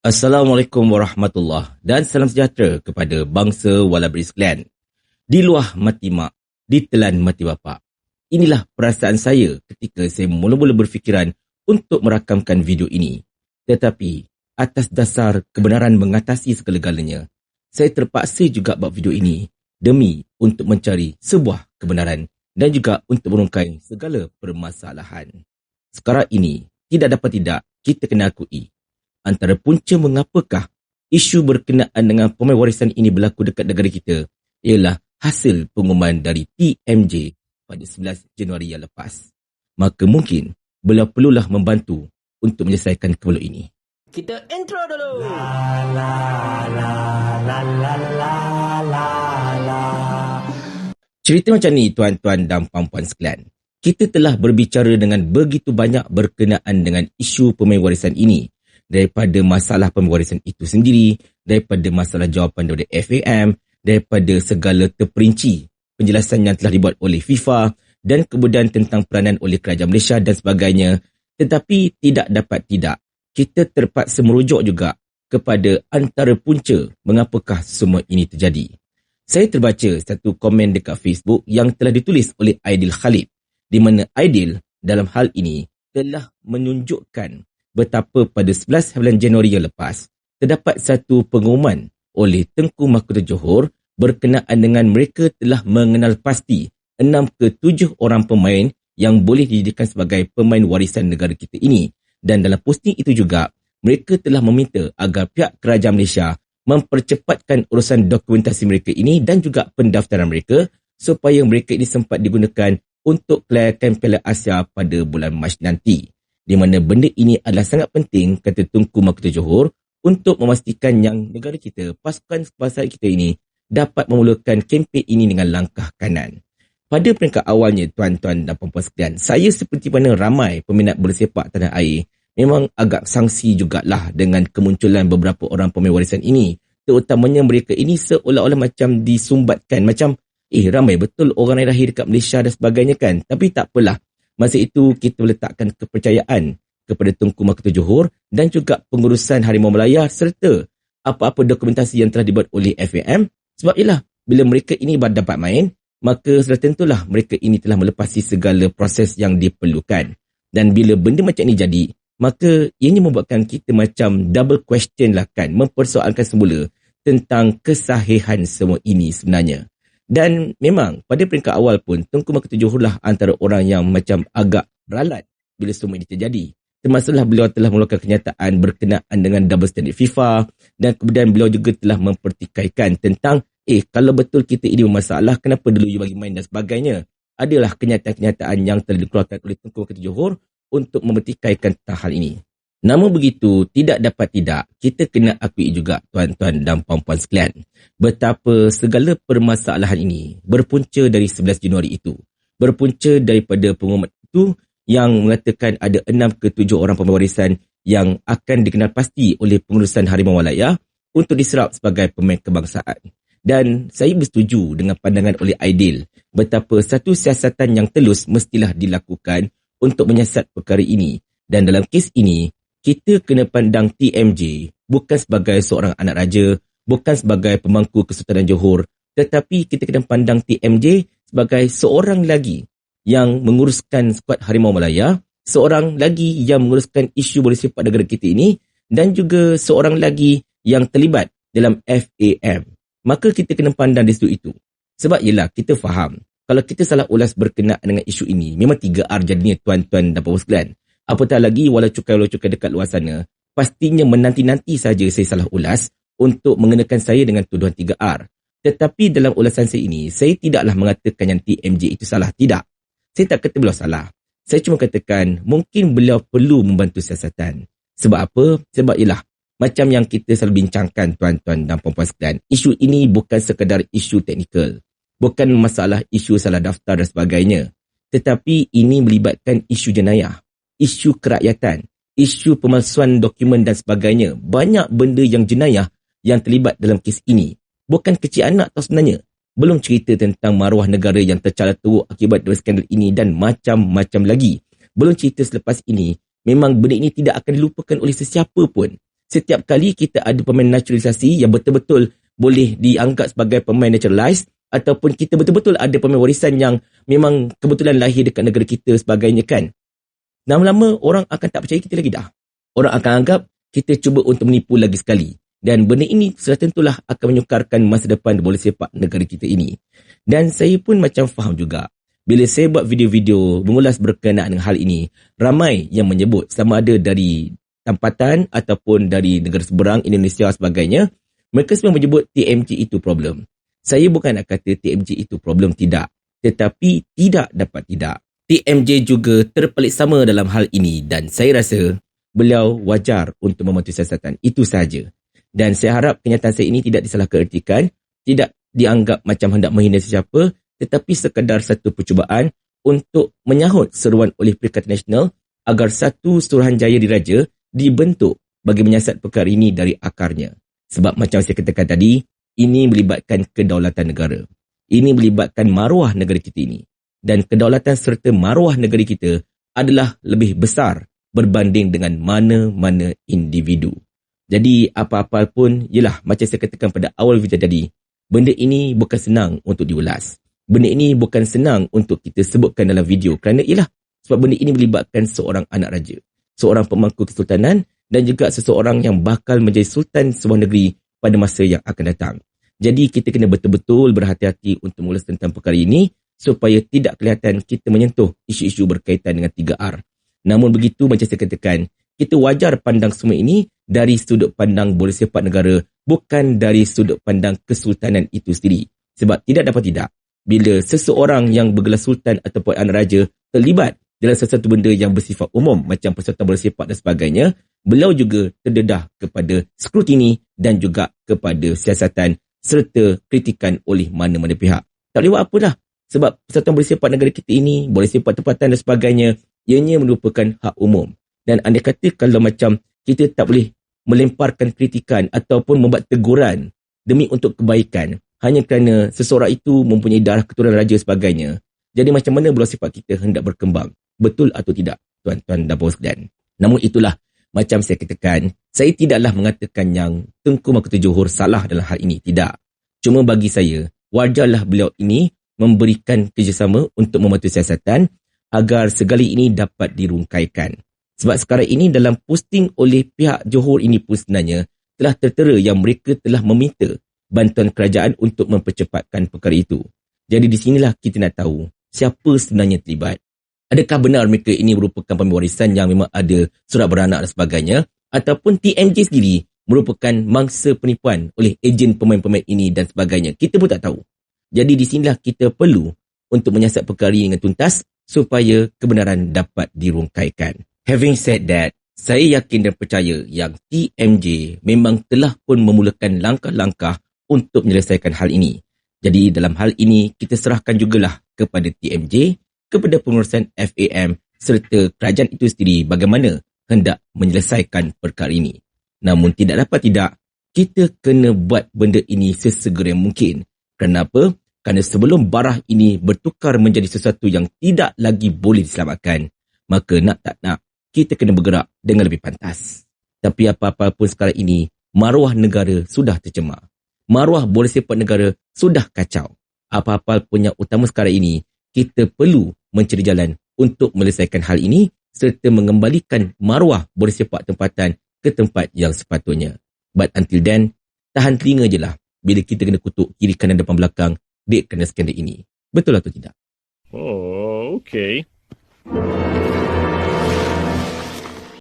Assalamualaikum warahmatullahi dan salam sejahtera kepada bangsa Walabri sekalian. Di luar mati mak, ditelan mati bapa. Inilah perasaan saya ketika saya mula-mula berfikiran untuk merakamkan video ini. Tetapi, atas dasar kebenaran mengatasi segala-galanya, saya terpaksa juga buat video ini demi untuk mencari sebuah kebenaran dan juga untuk merungkai segala permasalahan. Sekarang ini, tidak dapat tidak, kita kena akui antara punca mengapakah isu berkenaan dengan pemain warisan ini berlaku dekat negara kita ialah hasil pengumuman dari TMJ pada 11 Januari yang lepas. Maka mungkin beliau perlulah membantu untuk menyelesaikan keperluan ini. Kita intro dulu. La la la la la la la la. Cerita macam ni tuan-tuan dan puan-puan sekalian. Kita telah berbicara dengan begitu banyak berkenaan dengan isu pemain warisan ini daripada masalah pemewarisan itu sendiri, daripada masalah jawapan daripada FAM, daripada segala terperinci penjelasan yang telah dibuat oleh FIFA dan kemudian tentang peranan oleh kerajaan Malaysia dan sebagainya. Tetapi tidak dapat tidak, kita terpaksa merujuk juga kepada antara punca mengapakah semua ini terjadi. Saya terbaca satu komen dekat Facebook yang telah ditulis oleh Aidil Khalid di mana Aidil dalam hal ini telah menunjukkan betapa pada 11 bulan Januari yang lepas, terdapat satu pengumuman oleh Tengku Mahkota Johor berkenaan dengan mereka telah mengenal pasti 6 ke 7 orang pemain yang boleh dijadikan sebagai pemain warisan negara kita ini. Dan dalam posting itu juga, mereka telah meminta agar pihak kerajaan Malaysia mempercepatkan urusan dokumentasi mereka ini dan juga pendaftaran mereka supaya mereka ini sempat digunakan untuk kelayakan Piala Asia pada bulan Mac nanti di mana benda ini adalah sangat penting kata Tunku Mahkota Johor untuk memastikan yang negara kita, pasukan kebangsaan kita ini dapat memulakan kempen ini dengan langkah kanan. Pada peringkat awalnya, tuan-tuan dan puan-puan sekalian, saya seperti mana ramai peminat bola sepak tanah air memang agak sangsi jugalah dengan kemunculan beberapa orang pemain warisan ini. Terutamanya mereka ini seolah-olah macam disumbatkan. Macam, eh ramai betul orang yang lahir dekat Malaysia dan sebagainya kan. Tapi tak apalah. Masa itu kita meletakkan kepercayaan kepada Tunku Mahkota Johor dan juga pengurusan Harimau Melaya serta apa-apa dokumentasi yang telah dibuat oleh FAM sebab ialah bila mereka ini dapat main maka sudah tentulah mereka ini telah melepasi segala proses yang diperlukan. Dan bila benda macam ini jadi maka ianya membuatkan kita macam double question lah kan mempersoalkan semula tentang kesahihan semua ini sebenarnya dan memang pada peringkat awal pun Tunku Mahkota Johor lah antara orang yang macam agak beralat bila semua ini terjadi. Termasuklah beliau telah mengeluarkan kenyataan berkenaan dengan double standard FIFA dan kemudian beliau juga telah mempertikaikan tentang eh kalau betul kita ini bermasalah kenapa dulu you bagi main dan sebagainya. Adalah kenyataan-kenyataan yang telah dikeluarkan oleh Tunku Mahkota Johor untuk mempertikaikan tentang hal ini. Namun begitu, tidak dapat tidak, kita kena akui juga tuan-tuan dan puan-puan sekalian betapa segala permasalahan ini berpunca dari 11 Januari itu. Berpunca daripada pengumuman itu yang mengatakan ada 6 ke 7 orang pemeriksaan yang akan dikenal pasti oleh pengurusan Harimau Malaya untuk diserap sebagai pemain kebangsaan. Dan saya bersetuju dengan pandangan oleh Aidil betapa satu siasatan yang telus mestilah dilakukan untuk menyiasat perkara ini. Dan dalam kes ini, kita kena pandang TMJ bukan sebagai seorang anak raja, bukan sebagai pemangku Kesultanan Johor, tetapi kita kena pandang TMJ sebagai seorang lagi yang menguruskan skuad Harimau Malaya, seorang lagi yang menguruskan isu bola sepak negara kita ini dan juga seorang lagi yang terlibat dalam FAM. Maka kita kena pandang di situ itu. Sebab ialah kita faham, kalau kita salah ulas berkenaan dengan isu ini, memang 3R jadinya tuan-tuan dan puan sekalian. Apatah lagi walau cukai-walau cukai dekat luar sana, pastinya menanti-nanti saja saya salah ulas untuk mengenakan saya dengan tuduhan 3R. Tetapi dalam ulasan saya ini, saya tidaklah mengatakan yang TMJ itu salah. Tidak. Saya tak kata beliau salah. Saya cuma katakan mungkin beliau perlu membantu siasatan. Sebab apa? Sebab ialah macam yang kita selalu bincangkan tuan-tuan dan puan-puan sekalian. Isu ini bukan sekadar isu teknikal. Bukan masalah isu salah daftar dan sebagainya. Tetapi ini melibatkan isu jenayah isu kerakyatan, isu pemalsuan dokumen dan sebagainya. Banyak benda yang jenayah yang terlibat dalam kes ini. Bukan kecil anak tau sebenarnya. Belum cerita tentang maruah negara yang tercalar teruk akibat dua skandal ini dan macam-macam lagi. Belum cerita selepas ini, memang benda ini tidak akan dilupakan oleh sesiapa pun. setiap kali kita ada pemain naturalisasi yang betul-betul boleh dianggap sebagai pemain naturalized ataupun kita betul-betul ada pemain warisan yang memang kebetulan lahir dekat negara kita sebagainya kan. Lama-lama orang akan tak percaya kita lagi dah. Orang akan anggap kita cuba untuk menipu lagi sekali. Dan benda ini sudah tentulah akan menyukarkan masa depan bola sepak negara kita ini. Dan saya pun macam faham juga. Bila saya buat video-video mengulas berkenaan dengan hal ini, ramai yang menyebut sama ada dari tempatan ataupun dari negara seberang Indonesia sebagainya, mereka semua menyebut TMG itu problem. Saya bukan nak kata TMG itu problem tidak. Tetapi tidak dapat tidak. TMJ juga terpelik sama dalam hal ini dan saya rasa beliau wajar untuk membantu siasatan. Itu sahaja. Dan saya harap kenyataan saya ini tidak disalahkertikan, tidak dianggap macam hendak menghina sesiapa, tetapi sekadar satu percubaan untuk menyahut seruan oleh Perikatan Nasional agar satu Suruhanjaya Diraja dibentuk bagi menyiasat perkara ini dari akarnya. Sebab macam saya katakan tadi, ini melibatkan kedaulatan negara. Ini melibatkan maruah negara kita ini. Dan kedaulatan serta maruah negara kita adalah lebih besar berbanding dengan mana-mana individu. Jadi apa-apa pun, yelah macam saya katakan pada awal video tadi, benda ini bukan senang untuk diulas. Benda ini bukan senang untuk kita sebutkan dalam video kerana ialah sebab benda ini melibatkan seorang anak raja, seorang pemangku kesultanan dan juga seseorang yang bakal menjadi sultan sebuah negeri pada masa yang akan datang. Jadi kita kena betul-betul berhati-hati untuk mengulas tentang perkara ini supaya tidak kelihatan kita menyentuh isu-isu berkaitan dengan 3R. Namun begitu macam saya katakan, kita wajar pandang semua ini dari sudut pandang bola sepak negara bukan dari sudut pandang kesultanan itu sendiri. Sebab tidak dapat tidak, bila seseorang yang bergelar sultan ataupun anak raja terlibat dalam sesuatu benda yang bersifat umum macam persatuan bola sepak dan sebagainya, beliau juga terdedah kepada skrutini dan juga kepada siasatan serta kritikan oleh mana-mana pihak. Tak boleh buat apa dah. Sebab persatuan bola sepak negara kita ini, bola sepak tempatan dan sebagainya, ianya merupakan hak umum. Dan anda kata kalau macam kita tak boleh melemparkan kritikan ataupun membuat teguran demi untuk kebaikan hanya kerana seseorang itu mempunyai darah keturunan raja sebagainya. Jadi macam mana bola sepak kita hendak berkembang? Betul atau tidak, tuan-tuan dan dan. Namun itulah macam saya katakan, saya tidaklah mengatakan yang Tengku Mahkota Johor salah dalam hal ini. Tidak. Cuma bagi saya, wajarlah beliau ini memberikan kerjasama untuk membantu siasatan agar segala ini dapat dirungkaikan. Sebab sekarang ini dalam posting oleh pihak Johor ini pun sebenarnya telah tertera yang mereka telah meminta bantuan kerajaan untuk mempercepatkan perkara itu. Jadi di sinilah kita nak tahu siapa sebenarnya terlibat. Adakah benar mereka ini merupakan pemeriwarisan yang memang ada surat beranak dan sebagainya ataupun TNJ sendiri merupakan mangsa penipuan oleh ejen pemain-pemain ini dan sebagainya. Kita pun tak tahu. Jadi di sinilah kita perlu untuk menyiasat perkara ini dengan tuntas supaya kebenaran dapat dirungkaikan. Having said that, saya yakin dan percaya yang TMJ memang telah pun memulakan langkah-langkah untuk menyelesaikan hal ini. Jadi dalam hal ini, kita serahkan jugalah kepada TMJ, kepada pengurusan FAM serta kerajaan itu sendiri bagaimana hendak menyelesaikan perkara ini. Namun tidak dapat tidak, kita kena buat benda ini sesegera mungkin. Kenapa? Kerana sebelum barah ini bertukar menjadi sesuatu yang tidak lagi boleh diselamatkan, maka nak tak nak, kita kena bergerak dengan lebih pantas. Tapi apa-apa pun sekarang ini, maruah negara sudah tercemar. Maruah bola sepak negara sudah kacau. Apa-apa pun yang utama sekarang ini, kita perlu mencari jalan untuk menyelesaikan hal ini serta mengembalikan maruah bola sepak tempatan ke tempat yang sepatutnya. But until then, tahan telinga je lah bila kita kena kutuk kiri kanan depan belakang dek kena skandal ini. Betul atau tidak? Oh, okay.